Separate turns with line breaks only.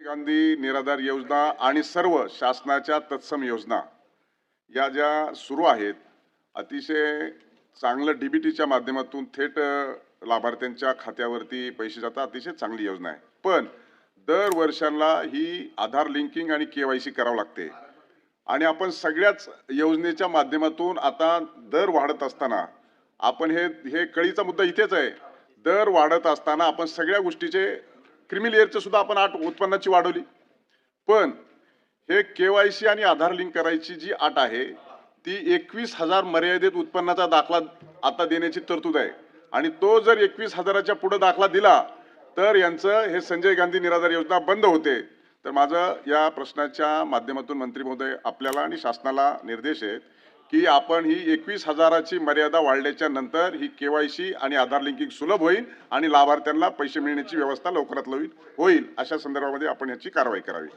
गांधी निराधार योजना आणि सर्व शासनाच्या तत्सम योजना या ज्या सुरू आहेत अतिशय चांगलं डी बी टीच्या माध्यमातून थेट लाभार्थ्यांच्या खात्यावरती पैसे जातात अतिशय चांगली योजना आहे. पण दर वर्षाला ही आधार लिंकिंग आणि के वाय सी करावं लागते. आणि आपण सगळ्याच योजनेच्या माध्यमातून आता दर वाढत असताना आपण हे हे कळीचा मुद्दा इथेच आहे. दर वाढत असताना आपण सगळ्या गोष्टीचे क्रिमी लेअरचं सुद्धा आपण आठ उत्पन्नाची वाढवली. पण हे के वाय सी आणि आधार लिंक करायची जी आट आहे ती एकवीस हजार मर्यादित उत्पन्नाचा दाखला आता देण्याची तरतूद आहे. आणि तो जर एकवीस हजाराच्या पुढे दाखला दिला तर यांचं हे संजय गांधी निराधार योजना बंद होते. तर माझं या प्रश्नाच्या माध्यमातून मंत्री महोदय आपल्याला आणि शासनाला निर्देश आहेत की आपण ही एकवीस हजाराची मर्यादा वाढल्याच्या नंतर ही केवायसी आणि आधार लिंकिंग सुलभ होईल आणि लाभार्थ्यांना पैसे मिळण्याची व्यवस्था लवकरात लवकर होईल. अशा संदर्भामध्ये आपण याची कारवाई करावी.